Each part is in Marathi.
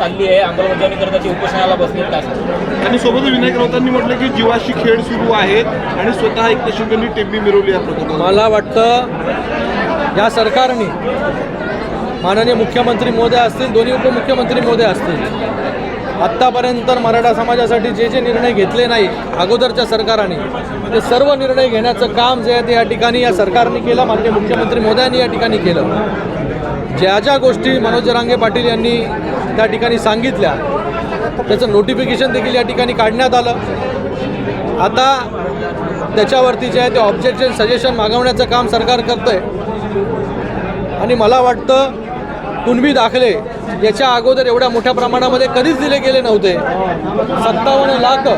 चालली आहे अंमलबजावणी करता ती उपोषणाला बसली काय आणि सोबत विनायक राऊतांनी म्हटलं की जीवाशी खेळ सुरू आहेत आणि स्वतः एक तशी टेंबी मिरवली या प्रकरणात मला वाटतं या सरकारने माननीय मुख्यमंत्री महोदय असतील दोन्ही उपमुख्यमंत्री महोदय असतील आत्तापर्यंत मराठा समाजासाठी जे जे निर्णय घेतले नाही अगोदरच्या सरकाराने ते सर्व निर्णय घेण्याचं काम जे आहे ते या ठिकाणी या सरकारने केलं माननीय मुख्यमंत्री मोदयांनी या ठिकाणी केलं. ज्या ज्या गोष्टी मनोज रांगे पाटील यांनी त्या ठिकाणी सांगितल्या त्याचं नोटिफिकेशन देखील या ठिकाणी काढण्यात आलं. आता त्याच्यावरती जे आहे ते ऑब्जेक्शन सजेशन मागवण्याचं काम सरकार करतं आहे आणि मला वाटतं कुणबी दाखले याच्या अगोदर एवढ्या मोठ्या प्रमाणामध्ये कधीच दिले गेले नव्हते. सत्तावन्न लाख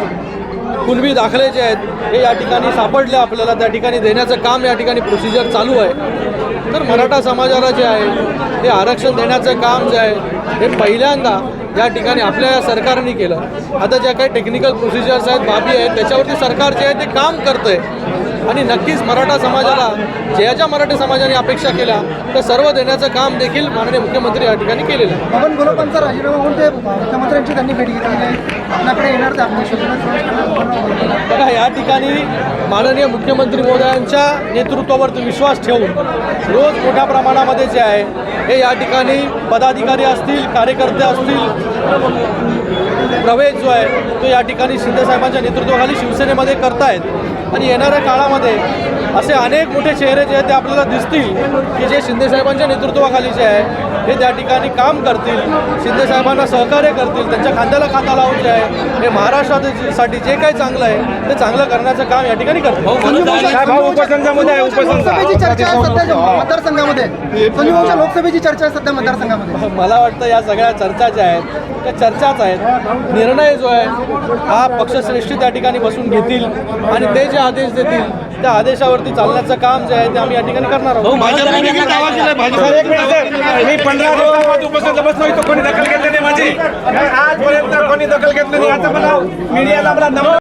कुणबी दाखले जे आहेत हे या ठिकाणी सापडले आपल्याला त्या ठिकाणी देण्याचं काम या ठिकाणी प्रोसिजर चालू आहे. तर मराठा समाजाला जे आहे ते आरक्षण देण्याचं काम जे आहे हे पहिल्यांदा या ठिकाणी आपल्या या सरकारने केलं. आता ज्या काही टेक्निकल प्रोसिजर्स आहेत बाबी आहेत त्याच्यावरती सरकार जे आहे ते काम करतं आहे आणि नक्कीच मराठा समाजाला ज्या ज्या मराठी समाजाने अपेक्षा केल्या त्या सर्व देण्याचं काम देखील माननीय मुख्यमंत्री या ठिकाणी केलेलं आहे. पवन गोलपांचा राजीनामा होऊन ते मुख्यमंत्र्यांची त्यांनी भेट घेतलेली आहे आपल्याकडे येणार बघा या ठिकाणी माननीय मुख्यमंत्री महोदयांच्या नेतृत्वावरती विश्वास ठेवून रोज मोठ्या प्रमाणामध्ये जे आहे हे या ठिकाणी पदाधिकारी असतील कार्यकर्ते असतील प्रवेश जो आहे तो या ठिकाणी शिंदेसाहेबांच्या नेतृत्वाखाली शिवसेनेमध्ये करतायत. आणि येणाऱ्या काळामध्ये असे अनेक मोठे चेहरे जे आहेत ते आपल्याला दिसतील की जे शिंदेसाहेबांच्या नेतृत्वाखाली जे आहे. हे त्या ठिकाणी काम करतील. शिंदेसाहेबांना सहकार्य करतील. त्यांच्या खांद्याला खांदा लावून जे आहे हे महाराष्ट्रासाठी जे काही चांगलं आहे ते चांगलं करण्याचं काम या ठिकाणी करतील. लोकसभेची चर्चा सध्या मतदारसंघामध्ये. सध्या मतदारसंघामध्ये. मला वाटतं या सगळ्या चर्चा ज्या आहेत त्या चर्चाच आहेत. निर्णय जो आहे हा पक्षश्रेष्ठी त्या ठिकाणी बसून घेतील आणि ते जे आदेश देतील त्या आदेशावरती चालण्याचं काम जे आहे ते आम्ही या ठिकाणी करणार आहोत. भाजपने मी पंधरा दिवसापासून बसलो इथं कोणी दखल घेतली नाही माझी. आजपर्यंत कोणी दखल घेतली नाही आता मला मीडियाला मला